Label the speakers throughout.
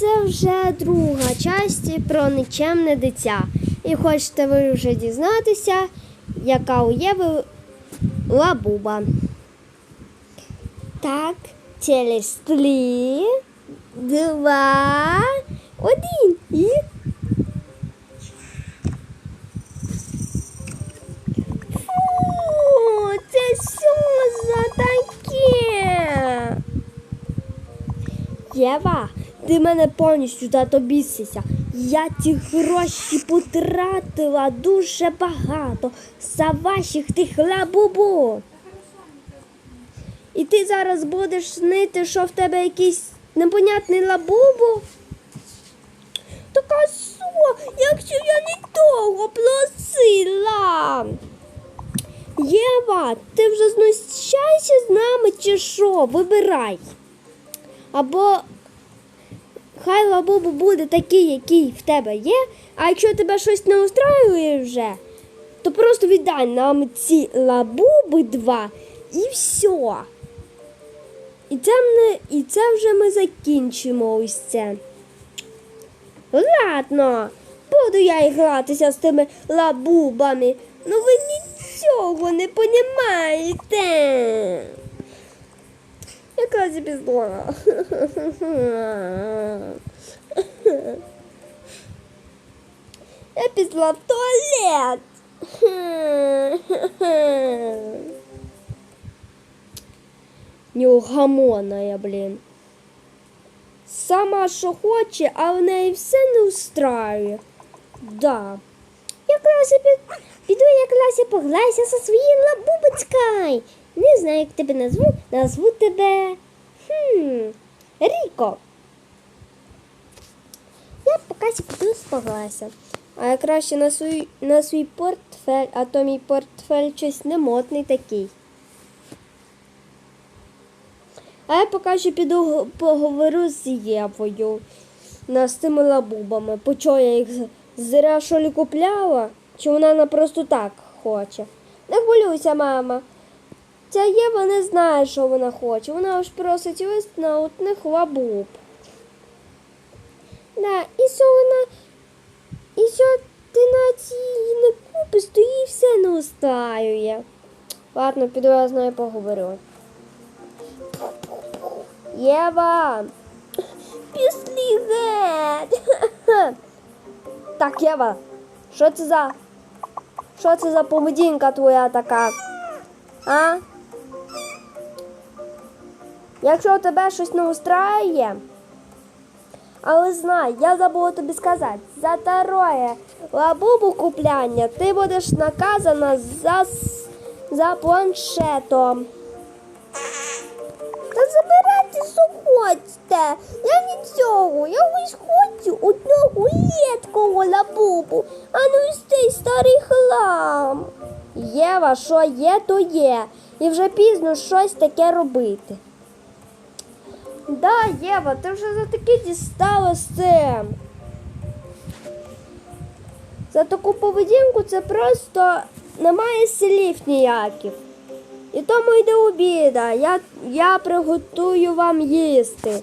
Speaker 1: це вже друга часть про нічемне дитя. І хочете ви вже дізнатися, яка у Єви лабуба. Так, через три, два, один і. Фу, це що за таке? Єва, ти мене повністю затобісися. Я ті гроші потратила дуже багато за ваших тих лабубу. І ти зараз будеш снити, що в тебе якийсь непонятний лабубу? Так а що, якщо я не того просила? Єва, ти вже знущайся з нами чи що? Вибирай. Або хай лабубу буде такий, який в тебе є, а якщо тебе щось не устраює вже, то просто віддай нам ці лабуби два і все. І це, мене, і це вже ми закінчимо ось це. Ладно, буду я і гратися з тими лабубами. Ну ви нічого не понімаєте. Яка зіпіздора. Я пішла в туалет. Неугомонная, блін. Сама що хоче, а в неї все не устраює. Да. Я під... піду якраз і пограюся зі своєю лабубочкою. Не знаю, як тебе назву. Назву тебе. Хм. Ріко. Я поки піду пограюся. А я краще на свій, на свій портфель, а то мій портфель щось немотний такий. А я поки що піду поговорю з Євою на з тими лабубами. По чого я їх зря що ли купляла? Чи вона на просто так хоче? Не хвилюйся, мама. Ця Єва не знає, що вона хоче. Вона ж просить ось на одних лабуб. Да, і що вона. І що ти на цій не купиш, то їй все не устраює. Ладно, піду я з нею поговорю. Єва! Пішли! Так, Єва, що це за. Що це за поведінка твоя така? А? Якщо тебе щось не устраює, але знай, я забула тобі сказати, за второе лабубу купляння ти будеш наказана за, за планшетом. Та забирайте, що хочете. Я нічого, я ось хочу одного рідкого лабубу, а не ось цей старий хлам. Єва, що є, то є. І вже пізно щось таке робити. Да, Єва, ти вже за таки дістала з цим. За таку поведінку це просто немає слів ніяких. І тому йде обіда. Я, я приготую вам їсти.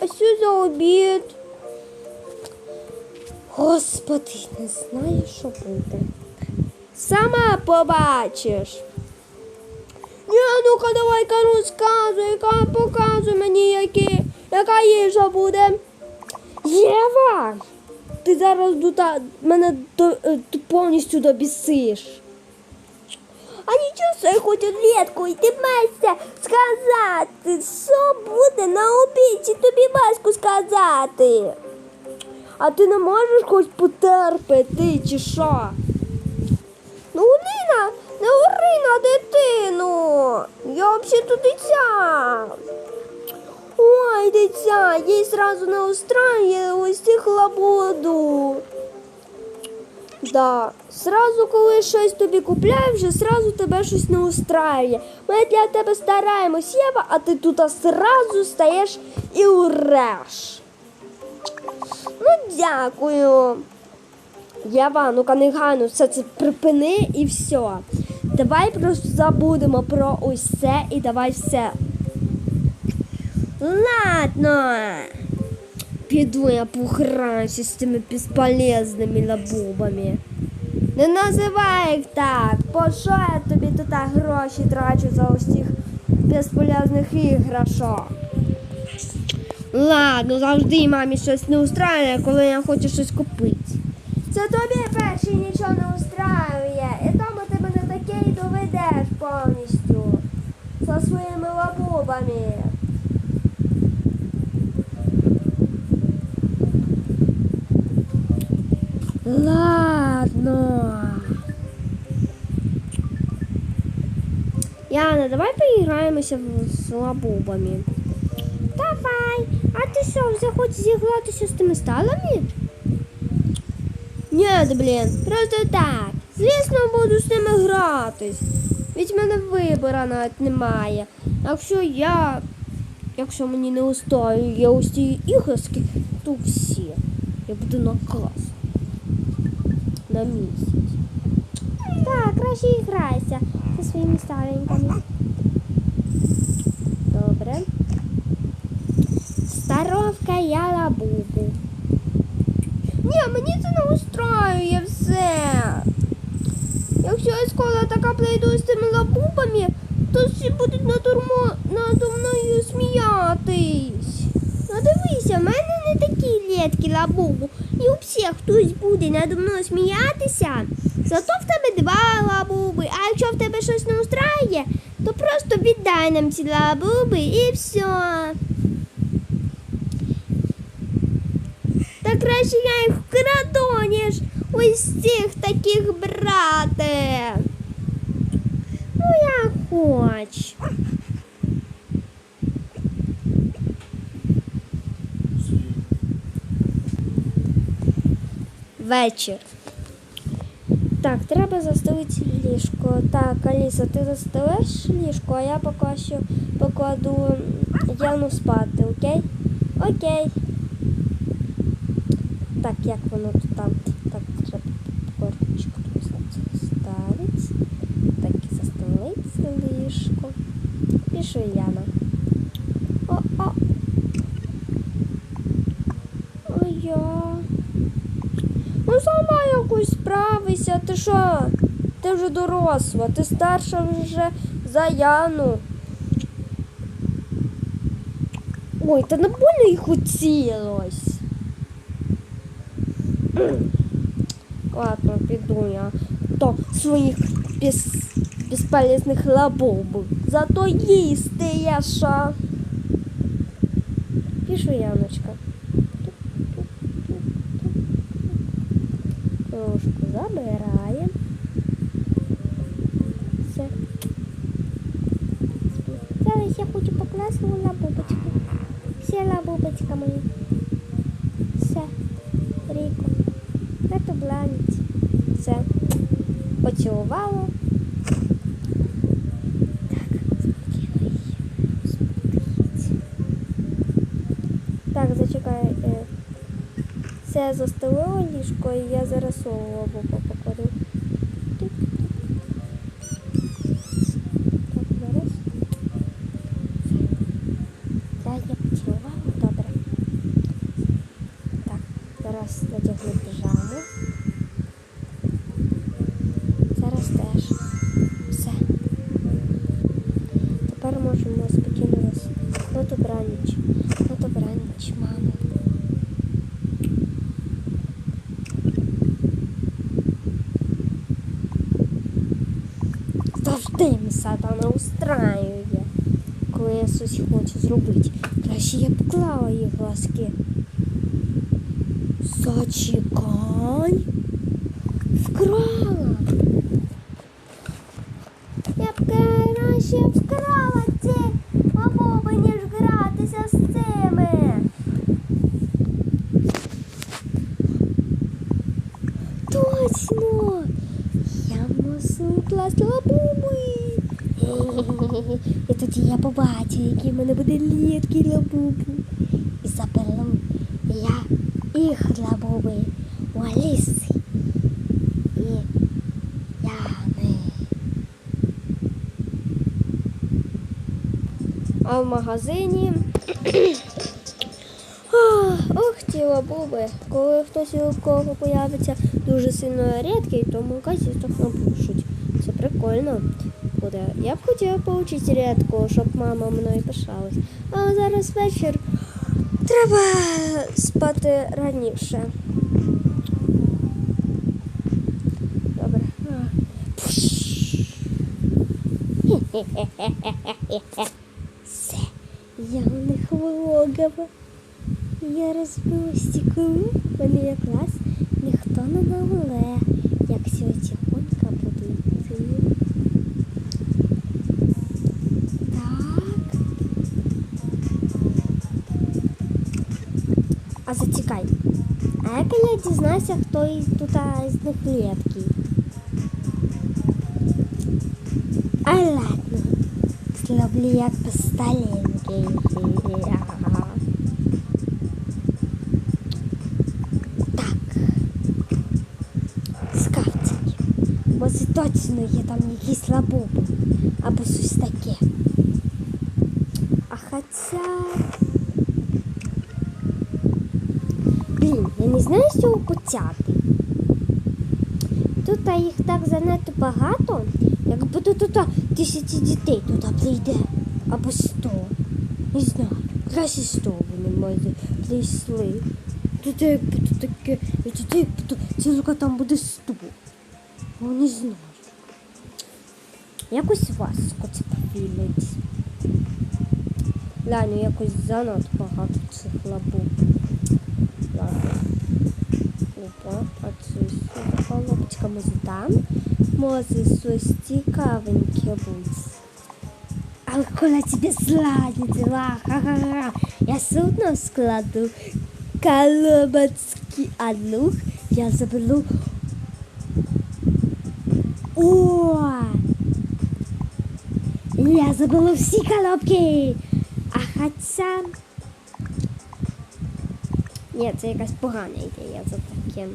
Speaker 1: А що за обід? Господи, не знаю, що буде. Сама побачиш. Ні, ну-ка давай-ка розказуй, показуй мені, які, яка їжа буде. Єва! Ти зараз дута, мене до, е, повністю добісиш. А нічого, що я хочу літку, і ти маєшся сказати, що буде на обіді, тобі важко сказати. А ти не можеш хоч потерпити, чи що? Ну, Ліна, не ори на дитину. Я взагалі тут дитя. Ой, дитя, їй зразу не устраює ось цих. Да, сразу, коли щось тобі купляю, вже сразу тебе щось не устраює. Ми для тебе стараємось, Єва, а ти тут сразу стаєш і уреш. Ну, дякую. Єва, ну-ка негайно все це припини і все. Давай просто забудемо про це і давай все. Ладно. Піду я пограюся з цими безполезними лабубами. Не називай їх так. По що я тобі тут гроші трачу за цих безполезних іграшок? Ладно, завжди мамі щось не устраює, коли я хочу щось купити. Це тобі перший нічого не устраює. І тому ти мене таке і доведеш повністю. За своїми лабубами. Ладно. Яна, давай поіграємося в- з лабубами. Давай. А ти що, вже хочеш зігратися з тими сталами? Ні, блін, просто так. Звісно, буду з ними гратись. Ведь в мене вибору навіть немає. Якщо я. Якщо мені не устроює ось ці іграшки, то всі. Я буду наказ. На місяць. Так, краще і грайся зі своїми стареньками. Добре. Старовка я лабубу. Ні, мені це не устраює все. Якщо я скоро така прийду з цими лабубами, то всі будуть надурмо, надо мною сміятись. Ну дивися, в мене не такі рідкі лабубу. І у всіх хтось буде надо мною сміятися. Зато в тебе два лабуби, а якщо в тебе щось не устраює, то просто віддай нам ці лабуби і все. Та краще я їх вкраду, ніж ось цих таких брати. Ну. Вечір. Так, треба застелити ліжко. Так, Аліса, ти застелиш ліжко, а я поки що покладу Яну спати, окей? Окей. Так, як воно тут там? Так, треба корочку ставити. Так, і застелити ліжко. Я. Ну сама якось справися. Ти що? Ти вже доросла, ти старша вже за Яну. Ой, та не больно їй хотілось. Ладно, піду я до своїх без, безполезних лабуб. Зато їсти я що. Пишу Яночка. Ложку забираємо. Все. Зараз я хочу покласти лабубочку. Все лабубочка мої. Все. Ріко. На тубланіць. Все. Поцілувала. Так, спокійно її. Успокоїться. Так, зачекай. е. Все, застелило ліжко і я зараз покладу. Тик. Так, зараз. Так, я поцілувала, добре. Так, зараз надягну піжаму. Зараз теж. Все. Тепер можемо спокійно нас. На добраніч. На добраніч, мамо. Завжди мені сатана устраює, коли я щось хочу зробити. Краще я поклала їх глазки. Зачекай. Вкрала. Я б краще вкрала ці лабуби, ніж гратися з цими. Точно! Я можу класти лабуби. І тоді я побачу, які в мене буде літкі лабуби. І заберу я їх лабуби у Аліси. І Яни. А в магазині Ох, ті лабуби. Коли хтось у кого появиться дуже сильно рідкий, то магазисток напишуть. Це прикольно буде. Я б хотіла получити рідку, щоб мама мною пишалась. Але зараз вечір. Треба спати раніше. Добре. Все, я у них ворогова. Я розбила стекло, мене якраз ніхто навеле, як цього тихонько буду йти. Так. А зачекай. А як я дізнаюся, хто із тут а, з них лепкий? А ладно. Зроблю як по точно є там якісь лабуби. Або щось таке. А хоча. Блін, я не знаю, з почати. Тут їх так занадто багато, якби тут тут тисячі дітей туди прийде. Або сто. Не знаю. Краще сто вони майже прийшли. Тут якби тут таке, тут якби тут цілка там буде сто. Ну не знаю. Якось важко це повірити. Ладно, якось занадто багато цих лабуб. Ладно. Опа, а це така лапочка може там? Може щось цікавеньке бути. Але коли тебе сладить, ха-ха-ха, я все одно складу колобочки, а ну, я заберу. О! Я заберу всі коробки. А хоча... Ні, це якась погана ідея за таке.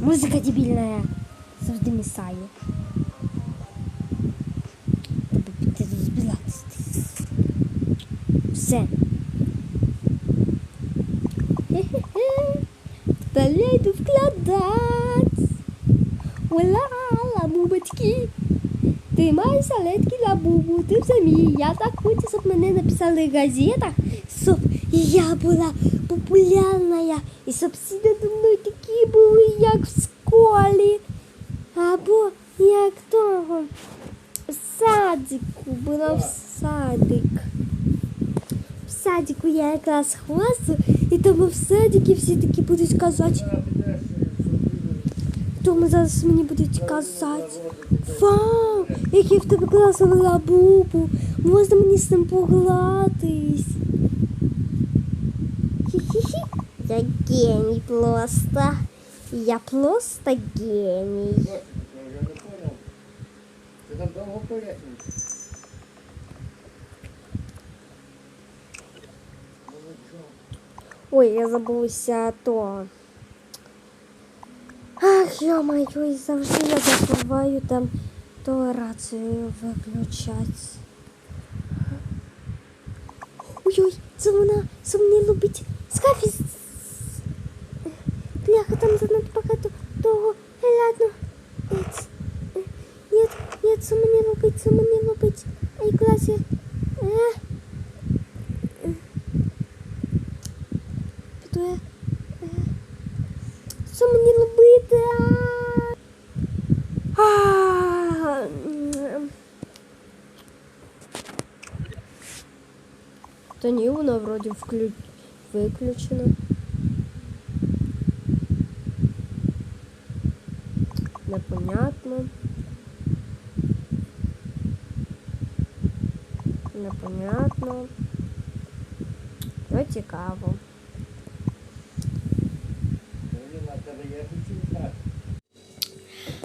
Speaker 1: Музика дебільна завжди місає. Все. Я йду вкладати. Ула, лабубочки. Ти маєш солодкий лабубу, ти все мій. Я так хочу, щоб мене написали в газетах, щоб я була популярна, і щоб всі надо мною такі були, в школі. Або як того. В садику була в садик. В садику я якраз хвасту, і тому в садику всі такі будуть казати. Тому зараз мені будуть казати. Вау, який в тебе класовий лабубу. Можна мені з ним погратись. Хі-хі-хі. Я геній просто. Я просто геній.
Speaker 2: Я не понял. Ти там довго пояснюєш?
Speaker 1: Ой, я забулася то. Ах, ё-моё, завжди я забуваю там то рацію виключать. Ой-ой, це вона, це мене любить Скафі! Бляха, там занадто багато того. Е, ладно. Ець. Е, Ні, ні, це мені любить, це мені любить. Ай, класі. Е. Е. Піду я. Е. Що мені робити? А? А, м. Та ні, вона вроді вклю... виключена. Непонятно. Непонятно. Ну, цікаво.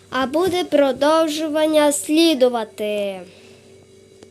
Speaker 1: А буде продовжування слідувати.